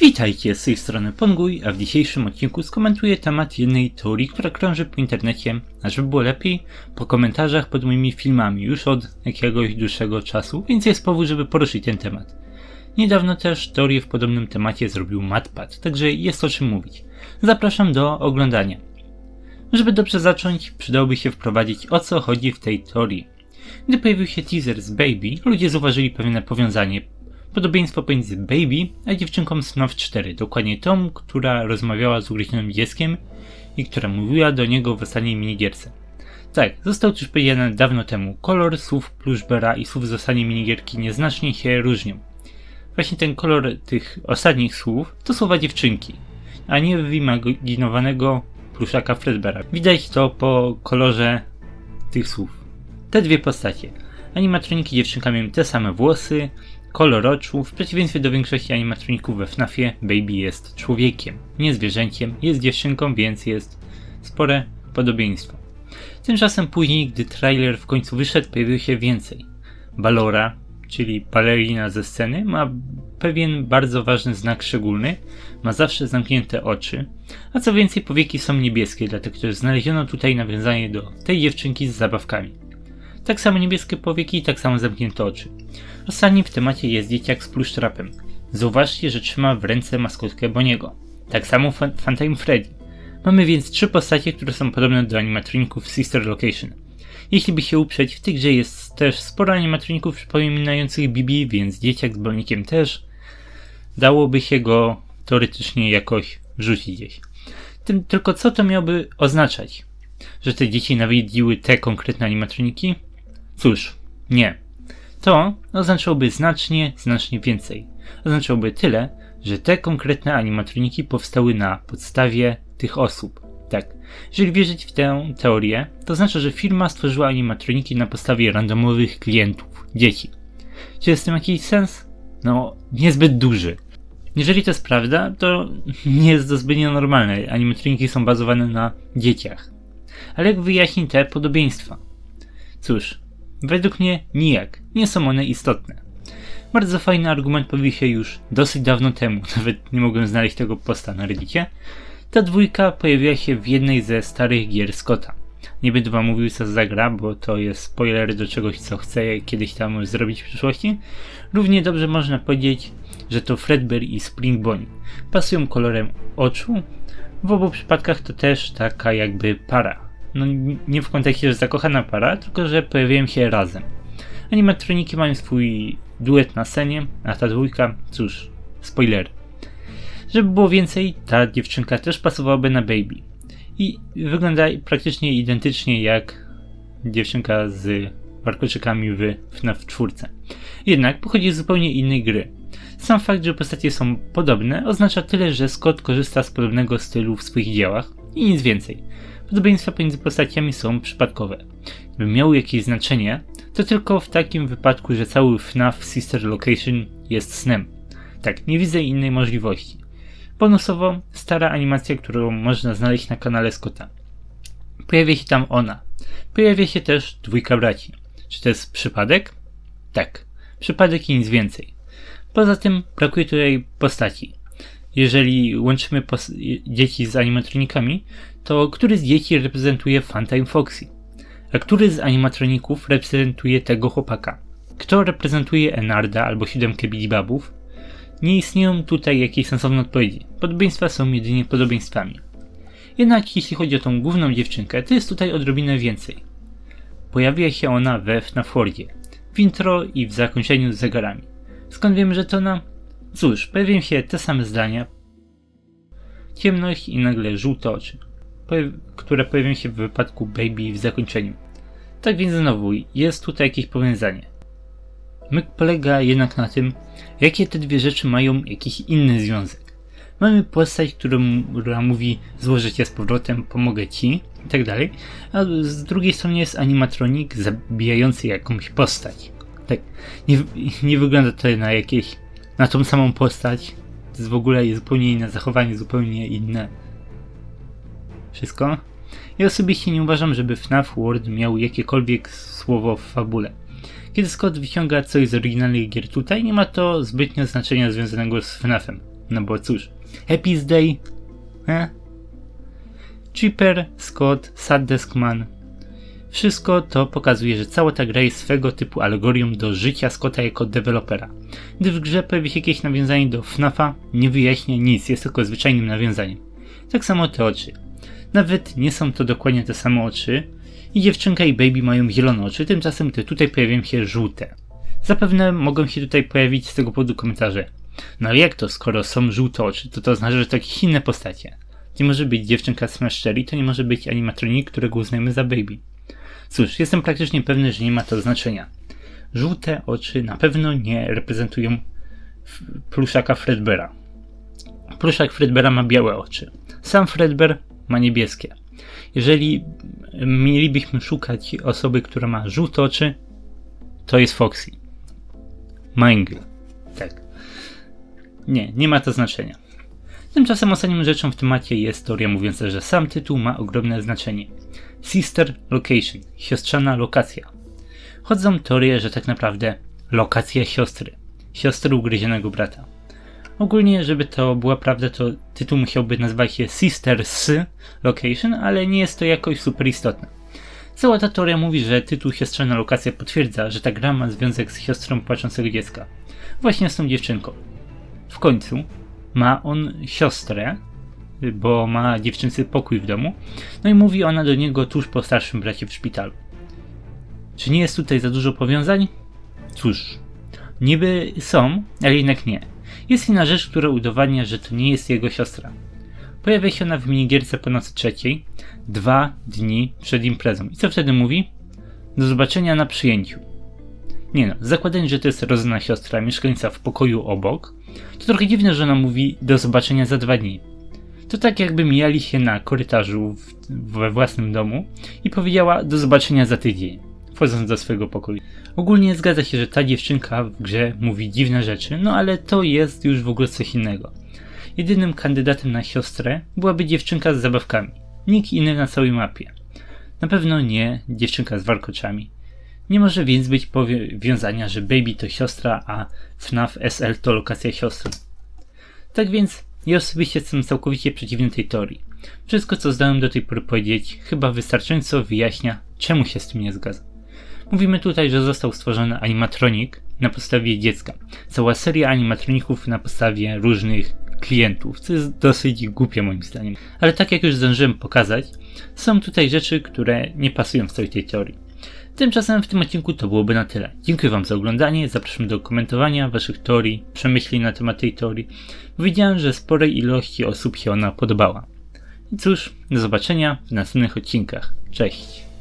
Witajcie, z tej strony Ponguj, a w dzisiejszym odcinku skomentuję temat jednej teorii, która krąży po internecie, a żeby było lepiej, po komentarzach pod moimi filmami już od jakiegoś dłuższego czasu, więc jest powód, żeby poruszyć ten temat. Niedawno też teorię w podobnym temacie zrobił MatPat, także jest o czym mówić. Zapraszam do oglądania. Żeby dobrze zacząć, przydałoby się wprowadzić o co chodzi w tej teorii. Gdy pojawił się teaser z Baby, ludzie zauważyli pewne powiązanie Podobieństwo pomiędzy Baby a dziewczynką z FNAF 4, dokładnie tą, która rozmawiała z ugryzionym dzieckiem i która mówiła do niego w ostatniej minigierce. Tak, został już powiedziane dawno temu, kolor słów Plushbera i słów z ostatniej minigierki nieznacznie się różnią. Właśnie ten kolor tych ostatnich słów to słowa dziewczynki, a nie wyimaginowanego pluszaka Fredbera. Widać to po kolorze tych słów. Te dwie postacie. Animatroniki dziewczynka miały te same włosy, kolor oczu. W przeciwieństwie do większości animatroników we FNAFie, Baby jest człowiekiem, nie zwierzęciem, jest dziewczynką, więc jest spore podobieństwo. Tymczasem później, gdy trailer w końcu wyszedł, pojawiło się więcej. Balora, czyli balerina ze sceny, ma pewien bardzo ważny znak szczególny, ma zawsze zamknięte oczy, a co więcej powieki są niebieskie, dlatego też znaleziono tutaj nawiązanie do tej dziewczynki z zabawkami. Tak samo niebieskie powieki, tak samo zamknięte oczy. Ostatnim w temacie jest dzieciak z plusztrapem. Zauważcie, że trzyma w ręce maskotkę Boniego. Tak samo Phantom Freddy. Mamy więc trzy postacie, które są podobne do animatroników Sister Location. Jeśli by się uprzeć, w tej grze jest też sporo animatroników przypominających Bibi, więc dzieciak z bolnikiem też. Dałoby się go teoretycznie jakoś wrzucić gdzieś. Tym, tylko co to miałoby oznaczać? Że te dzieci nawiedziły te konkretne animatroniki? Cóż, nie. To oznaczałoby znacznie, znacznie więcej. Oznaczałoby tyle, że te konkretne animatroniki powstały na podstawie tych osób. Tak, jeżeli wierzyć w tę teorię, to znaczy, że firma stworzyła animatroniki na podstawie randomowych klientów, dzieci. Czy jest w tym jakiś sens? No, niezbyt duży. Jeżeli to jest prawda, to nie jest to zbyt normalne. Animatroniki są bazowane na dzieciach. Ale jak wyjaśnić te podobieństwa? Cóż, Według mnie nijak, nie są one istotne. Bardzo fajny argument pojawił się już dosyć dawno temu, nawet nie mogłem znaleźć tego posta na reddicie. Ta dwójka pojawiła się w jednej ze starych gier Scotta. Nie będę wam mówił co za gra, bo to jest spoiler do czegoś co chcę kiedyś tam zrobić w przyszłości. Równie dobrze można powiedzieć, że to Fredbear i Spring Bonnie. Pasują kolorem oczu. W obu przypadkach to też taka jakby para no nie w kontekście, że zakochana para, tylko że pojawiają się razem. Animatroniki mają swój duet na scenie, a ta dwójka, cóż, spoiler. Żeby było więcej, ta dziewczynka też pasowałaby na Baby. I wygląda praktycznie identycznie jak dziewczynka z warkoczykami w FNAF 4. Jednak pochodzi z zupełnie innej gry. Sam fakt, że postacie są podobne oznacza tyle, że Scott korzysta z podobnego stylu w swoich dziełach i nic więcej. Podobieństwa pomiędzy postaciami są przypadkowe. Gdyby miały jakieś znaczenie, to tylko w takim wypadku, że cały FNAF Sister Location jest snem. Tak, nie widzę innej możliwości. Bonusowo, stara animacja, którą można znaleźć na kanale Scotta. Pojawia się tam ona. Pojawia się też dwójka braci. Czy to jest przypadek? Tak, przypadek i nic więcej. Poza tym brakuje tutaj postaci. Jeżeli łączymy dzieci z animatronikami, to który z dzieci reprezentuje Funtime Foxy? A który z animatroników reprezentuje tego chłopaka? Kto reprezentuje Enarda albo siódemkę Babów? Nie istnieją tutaj jakieś sensowne odpowiedzi. Podobieństwa są jedynie podobieństwami. Jednak jeśli chodzi o tą główną dziewczynkę, to jest tutaj odrobinę więcej. Pojawia się ona we FNAFordzie, w intro i w zakończeniu z zegarami. Skąd wiemy, że to ona? Cóż, pojawiają się te same zdania, ciemność i nagle żółte oczy które pojawią się w wypadku Baby w zakończeniu. Tak więc znowu, jest tutaj jakieś powiązanie. Myk polega jednak na tym, jakie te dwie rzeczy mają jakiś inny związek. Mamy postać, która mówi złożę cię z powrotem, pomogę ci i tak a z drugiej strony jest animatronik zabijający jakąś postać. Tak, nie, nie wygląda to na jakieś, na tą samą postać, to jest w ogóle zupełnie inne zachowanie, zupełnie inne wszystko. Ja osobiście nie uważam, żeby FNAF World miał jakiekolwiek słowo w fabule. Kiedy Scott wyciąga coś z oryginalnych gier tutaj, nie ma to zbytnio znaczenia związanego z FNAFem. No bo cóż, Happy's Day, eh? Scott, Sad Deskman. Wszystko to pokazuje, że cała ta gra jest swego typu alegorią do życia Scotta jako dewelopera. Gdy w grze pojawi się jakieś nawiązanie do FNAFa, nie wyjaśnia nic, jest tylko zwyczajnym nawiązaniem. Tak samo te oczy. Nawet nie są to dokładnie te same oczy, i dziewczynka i baby mają zielone oczy, tymczasem te tutaj pojawiają się żółte. Zapewne mogą się tutaj pojawić z tego powodu komentarze. No jak to, skoro są żółte oczy, to to oznacza, że to jakieś inne postacie. Nie może być dziewczynka z Cherry, to nie może być animatronik, którego uznajemy za baby. Cóż, jestem praktycznie pewny, że nie ma to znaczenia. Żółte oczy na pewno nie reprezentują pluszaka Fredbera. Pluszak Fredbera ma białe oczy. Sam Fredbear ma niebieskie. Jeżeli mielibyśmy szukać osoby, która ma żółte oczy, to jest Foxy. Mangle. Tak. Nie, nie ma to znaczenia. Tymczasem ostatnią rzeczą w temacie jest teoria mówiąca, że sam tytuł ma ogromne znaczenie. Sister Location, siostrzana lokacja. Chodzą teorie, że tak naprawdę lokacja siostry, siostry ugryzionego brata. Ogólnie, żeby to była prawda, to tytuł musiałby nazywać się Sisters Location, ale nie jest to jakoś super istotne. Cała ta teoria mówi, że tytuł Siostrzana Lokacja potwierdza, że ta gra ma związek z siostrą płaczącego dziecka. Właśnie z tą dziewczynką. W końcu ma on siostrę, bo ma dziewczyncy pokój w domu, no i mówi ona do niego tuż po starszym bracie w szpitalu. Czy nie jest tutaj za dużo powiązań? Cóż, niby są, ale jednak nie. Jest inna rzecz, która udowadnia, że to nie jest jego siostra. Pojawia się ona w minigierce po nocy trzeciej, dwa dni przed imprezą. I co wtedy mówi? Do zobaczenia na przyjęciu. Nie no, zakładając, że to jest rodzina siostra mieszkająca w pokoju obok, to trochę dziwne, że ona mówi do zobaczenia za dwa dni. To tak jakby mijali się na korytarzu w, we własnym domu i powiedziała do zobaczenia za tydzień, wchodząc do swojego pokoju. Ogólnie zgadza się, że ta dziewczynka w grze mówi dziwne rzeczy, no ale to jest już w ogóle coś innego. Jedynym kandydatem na siostrę byłaby dziewczynka z zabawkami. Nikt inny na całej mapie. Na pewno nie dziewczynka z warkoczami. Nie może więc być powiązania, że Baby to siostra, a FNAF SL to lokacja siostry. Tak więc ja osobiście jestem całkowicie przeciwny tej teorii. Wszystko co zdałem do tej pory powiedzieć chyba wystarczająco wyjaśnia, czemu się z tym nie zgadzam. Mówimy tutaj, że został stworzony animatronik na podstawie dziecka. Cała seria animatroników na podstawie różnych klientów, co jest dosyć głupie moim zdaniem. Ale tak jak już zdążyłem pokazać, są tutaj rzeczy, które nie pasują w całej tej teorii. Tymczasem w tym odcinku to byłoby na tyle. Dziękuję Wam za oglądanie, zapraszam do komentowania Waszych teorii, przemyśleń na temat tej teorii, widziałem, że sporej ilości osób się ona podobała. I cóż, do zobaczenia w następnych odcinkach. Cześć!